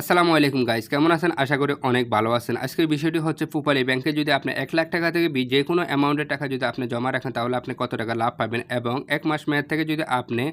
আসসালামু আলাইকুম গাইস কেমন আছেন? আশা করি অনেক ভালো আছেন। আজকের বিষয়টি হচ্ছে পুপালি ব্যাংকে যদি আপনি এক লাখ টাকা থেকে যে কোনো অ্যামাউন্টের টাকা যদি আপনি জমা রাখেন, তাহলে আপনি কত টাকা লাভ পাবেন? এবং এক মাস মেয়াদ থেকে যদি আপনি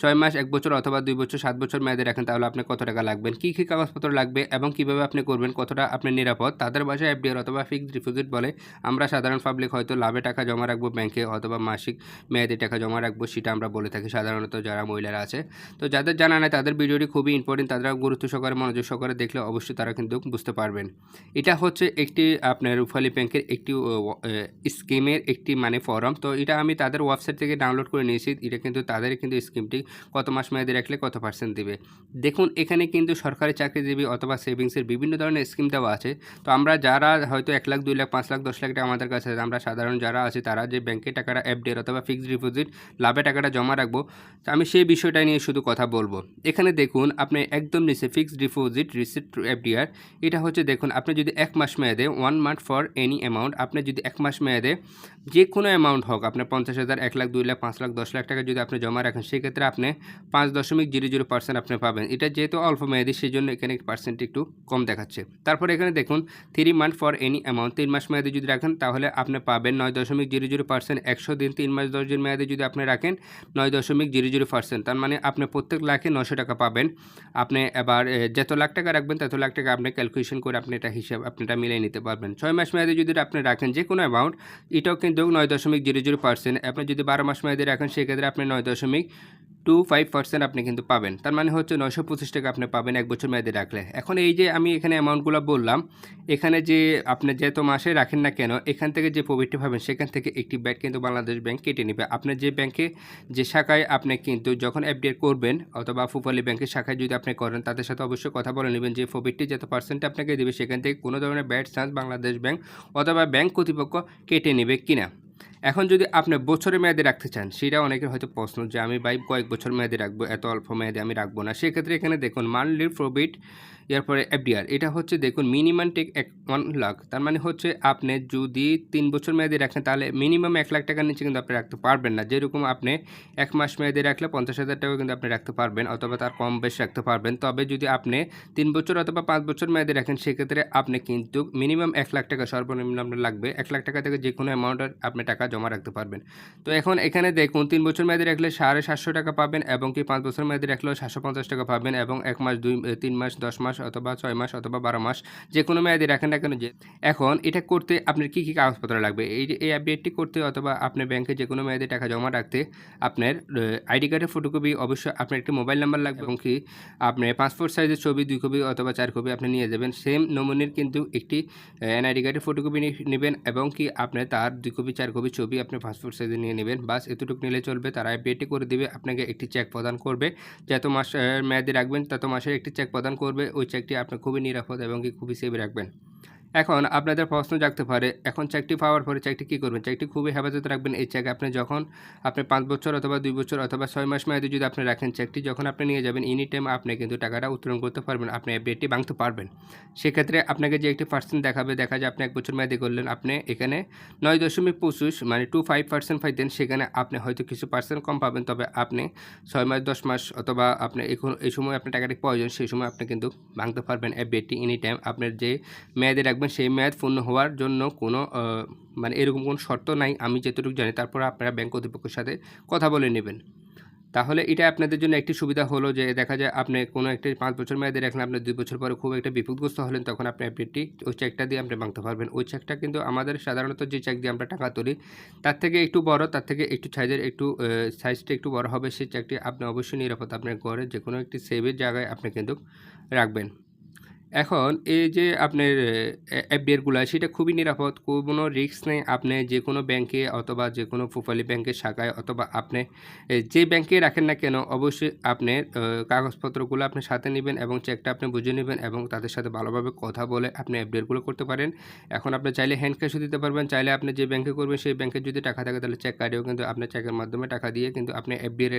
ছয় মাস, এক বছর অথবা দুই বছর, সাত বছর মেয়াদে রাখেন, তাহলে আপনি কত টাকা লাগবেন? কী কী কাগজপত্র লাগবে এবং কীভাবে আপনি করবেন? কতটা আপনি নিরাপদ? তাদের বাসায় এফডিআর অথবা ফিক্সড ডিপোজিট বলে আমরা সাধারণ পাবলিক হয়তো লাভে টাকা জমা রাখব ব্যাংকে অথবা মাসিক মেয়াদে টাকা জমা রাখব, সেটা আমরা বলে থাকি সাধারণত যারা মহিলারা আছে। তো যাদের জানা নাই, তাদের ভিডিওটি খুবই ইম্পর্টেন্ট তারা গুরুত্ব সহকারে মনোযোগ সহকারে দেখলে অবশ্যই তারা কিন্তু বুঝতে পারবেন। এটা হচ্ছে একটি আপনার রুফালি ব্যাংকের একটি স্কিমের একটি মানে ফর্ম। তো এটা আমি তাদের ওয়েবসাইট থেকে ডাউনলোড করে নিয়েছি। এটা কিন্তু তাদের কিন্তু স্কিমটি, কত মাস মেয়াদে রাখলে কত পার্সেন্ট দেবে। দেখুন, এখানে কিন্তু সরকারি চাকরিজীবী অথবা সেভিংসের বিভিন্ন ধরনের স্কিম দেওয়া আছে। তো আমরা যারা হয়তো এক লাখ, দুই লাখ, পাঁচ লাখ, দশ লাখ টাকা আমাদের কাছে আমরা সাধারণ যারা আছে, তারা যে ব্যাংকে টাকাটা এফডিআর অথবা ফিক্সড ডিপোজিট, লাভে টাকাটা জমা রাখব, তো আমি সেই বিষয়টা নিয়ে শুধু কথা বলব। এখানে দেখুন, আপনি একদম নিচে ফিক্সড ডিপোজিট রিসিপ্ট এফডিআর এটা হচ্ছে দেখুন, আপনি যদি এক মাস মেয়াদে one month for any amount আপনি যদি এক মাস মেয়াদে যে কোনো অ্যামাউন্ট হোক, আপনার পঞ্চাশ হাজার, এক লাখ, দুই লাখ, পাঁচ লাখ, দশ লাখ টাকা যদি আপনি জমা রাখেন, সেক্ষেত্রে আপনি পাঁচ দশমিক জিরো জিরো পার্সেন্ট আপনি পাবেন। এটা যেহেতু অল্প মেয়াদি সেই জন্য এখানে পার্সেন্ট একটু কম দেখাচ্ছে। তারপরে এখানে দেখুন three month for any amount তিন মাস মেয়াদে যদি রাখেন, তাহলে আপনি পাবেন নয় দশমিক জিরো জিরো পার্সেন্ট একশো দিন, তিন মাস, দশ দিন মেয়াদে যদি আপনি রাখেন, নয় দশমিক জিরো জিরো পার্সেন্ট তার মানে আপনি প্রত্যেক লাখে নশো টাকা পাবেন। আপনি এবার যত লাখ টাকা রাখবেন তত লাখ টাকা আপনি ক্যালকুলেশন করে আপনি এটা হিসাব আপনি এটা মিলিয়ে নিতে পারবেন। ছয় মাস মেয়াদে যদি আপনি রাখেন যে কোনো অ্যামাউন্ট এটাও কিন্তু নয় দশমিক জিরো জিরো পার্সেন্ট আপনি যদি বারো মাস মেয়াদে রাখেন, সেক্ষেত্রে আপনি নয় দশমিক টু ফাইভ পার্সেন্ট আপনি কিন্তু পাবেন। তার মানে হচ্ছে নয়শো পঁচিশ টাকা আপনি পাবেন এক বছর মেয়াদে রাখলে। এখন এই যে আমি এখানে অ্যামাউন্টগুলো বললাম, এখানে যে আপনি যত মাসে রাখেন না কেন, এখান থেকে যে প্রফিটটি পাবেন, সেখান থেকে একটি ব্যাট কিন্তু বাংলাদেশ ব্যাংক কেটে নেবে। আপনার যে ব্যাংকে, যে শাখায় আপনি কিন্তু যখন এফডিআর করবেন, অথবা ফুপালি ব্যাংকের শাখায় যদি আপনি করেন, তাদের সাথে অবশ্যই কথা বলে নেবেন যে প্রফিটটি যত পার্সেন্ট আপনাকে দেবে, সেখান থেকে কোনো ধরনের ব্যাট চান্স বাংলাদেশ ব্যাংক অথবা ব্যাংক কর্তৃপক্ষ কেটে নেবে কিনা। এখন যদি আপনি বছরের মেয়াদে রাখতে চান, সেটা অনেকের হয়তো প্রশ্ন যে আমি ভাই কয়েক বছর মেয়াদে রাখব, এত অল্প মেয়াদে আমি রাখব না। সেক্ষেত্রে এখানে দেখুন, মান্থলি প্রফিট, এরপরে এফডিআর, এটা হচ্ছে দেখুন মিনিমাম টেক এক, ওয়ান লাখ। তার মানে হচ্ছে আপনি যদি তিন বছর মেয়াদে রাখেন, তাহলে মিনিমাম এক লাখ টাকার নিচে কিন্তু আপনি রাখতে পারবেন না। যেরকম আপনি এক মাস মেয়াদে রাখলে পঞ্চাশ হাজার টাকা কিন্তু আপনি রাখতে পারবেন, অথবা তার কম বেশ রাখতে পারবেন। তবে যদি আপনি তিন বছর অথবা পাঁচ বছর মেয়াদে রাখেন, সেক্ষেত্রে আপনি কিন্তু মিনিমাম এক লাখ টাকা সর্বনিম্ন আপনার লাগবে। এক লাখ টাকা থেকে যে কোনো অ্যামাউন্টের আপনি টাকা জমা রাখতে পারবেন। তো এখন এখানে দেখুন, তিন বছর মেয়াদে রাখলে সাড়ে সাতশো টাকা পাবেন এবং কি পাঁচ বছর মেয়াদে রাখলেও সাতশো পঞ্চাশ টাকা পাবেন এবং এক মাস, দুই তিন মাস, দশ মাস অথবা ছয় মাস অথবা বারো মাস যে কোনো মেয়াদে রাখেন না কেন যে এখন এটা করতে আপনার কী কী কাগজপত্র লাগবে? এই এই আপডেটটি করতে অথবা আপনি ব্যাংকে যে কোনো মেয়াদে টাকা জমা রাখতে আপনার আইডি কার্ডের ফটোকপি অবশ্যই আপনার একটি মোবাইল নাম্বার লাগবে এবং কি আপনি পাসপোর্ট সাইজের ছবি, দুই কপি অথবা চার কপি আপনি নিয়ে যাবেন। সেম নমুনির কিন্তু একটি এনআইডি কার্ডের ফটোকপি নেবেন এবং কি আপনি তার দুই কপি চার কপি ছবি আপনি পাসপোর্ট সাইজে নিয়ে নেবেন। বাস এতটুকু নিলে চলবে, তারা আপডেটটি করে দিবে, আপনাকে একটি চেক প্রদান করবে। যত মাস মেয়াদি রাখবেন, তত মাসের একটি চেক প্রদান করবে। ওই চেকটি আপনি খুবই নিরাপদ এবং খুবই সেভ রাখবেন। এখন আপনাদের প্রশ্ন জাগতে পারে, এখন চেকটি পাওয়ার পরে চেকটি কী করবেন? চেকটি খুবই হেফাজত রাখবেন এই চেক। আপনি যখন, আপনি পাঁচ বছর অথবা দুই বছর অথবা ছয় মাস মেয়াদে যদি আপনি রাখেন চেকটি যখন আপনি নিয়ে যাবেন এনি টাইম আপনি কিন্তু টাকাটা উত্তোলন করতে পারবেন, আপনি আপডেটটি ভাঙতে পারবেন। সেক্ষেত্রে আপনাকে যে একটি পার্সেন্ট দেখাবে, দেখা যায় আপনি এক বছর মেয়াদে করলেন, আপনি এখানে নয় দশমিক পঁচিশ মানে টু ফাইভ পার্সেন্ট পাইতেন সেখানে আপনি হয়তো কিছু পার্সেন্ট কম পাবেন, তবে আপনি ছয় মাস, দশ মাস অথবা আপনি এখন এই সময় আপনার টাকাটি প্রয়োজন, সেই সময় আপনি কিন্তু ভাঙতে পারবেন আপডেটটি এনি টাইম আপনার যে মেয়াদে রাখবেন সেই মেয়াদ পূর্ণ হওয়ার জন্য কোনো মানে এরকম কোনো শর্ত নাই। আমি যতটুকু জানি, তারপর আপনারা ব্যাংক কর্তৃপক্ষের সাথে কথা বলে নেবেন। তাহলে এটা আপনাদের জন্য একটি সুবিধা হলো যে, দেখা যায় আপনি কোনো একটি পাঁচ বছর মেয়াদে রাখলেন, আপনি দুই বছর পরে খুব একটা বিপদগ্রস্ত হলেন, তখন আপনি আপডেটটি ওই চেকটা দিয়ে আপনি ভাঙতে পারবেন। ওই চেকটা কিন্তু আমাদের সাধারণত যে চেক দিয়ে আমরা টাকা তুলি, তার থেকে একটু বড়, তার থেকে একটু সাইজের একটু সাইজটা একটু বড় হবে, সেই চেকটি আপনি অবশ্যই নিরাপদ আপনার ঘরে যে কোনো একটি সেভের জায়গায় আপনি কিন্তু রাখবেন। এখন এই যে আপনার এফডিআরগুলো সেটা খুবই নিরাপদ। কোনো রিস্ক নেই আপনি যে কোনো ব্যাংকে অথবা যে কোনো ফুফালি ব্যাংকের শাখায় অথবা আপনি যে ব্যাংকে রাখেন না কেন, অবশ্যই আপনি কাগজপত্রগুলো আপনি সাথে নেবেন এবং চেকটা আপনি বুঝে নেবেন এবং তাদের সাথে ভালোভাবে কথা বলে আপনি এফডিআরগুলো করতে পারেন। এখন আপনি চাইলে হ্যান্ড ক্যাশও দিতে পারবেন, চাইলে আপনি যে ব্যাংকে করবেন সেই ব্যাংকে যদি টাকা থাকে তাহলে চেক কার্ডেও কিন্তু আপনার চেকের মাধ্যমে টাকা দিয়ে কিন্তু আপনি এফডিআর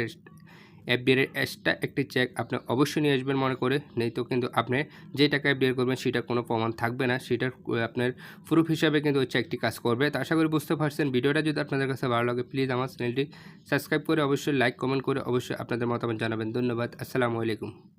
এফডিআর এক্সট্রা একটি চেক আপনি অবশ্যই নিয়ে আসবেন মনে করে। নেই তো কিন্তু আপনি যে টাকা এফবিআই করবেন সেটা কোনো প্রমাণ থাকবে না। সেটার আপনার প্রুফ হিসাবে কিন্তু ওই চেকটি কাজ করবে। তো আশা করি বুঝতে পারছেন। ভিডিওটা যদি আপনাদের কাছে ভালো লাগে প্লিজ আমার চ্যানেলটি সাবস্ক্রাইব করে অবশ্যই লাইক কমেন্ট করে অবশ্যই আপনাদের মতামত জানাবেন। ধন্যবাদ। আসসালামু আলাইকুম।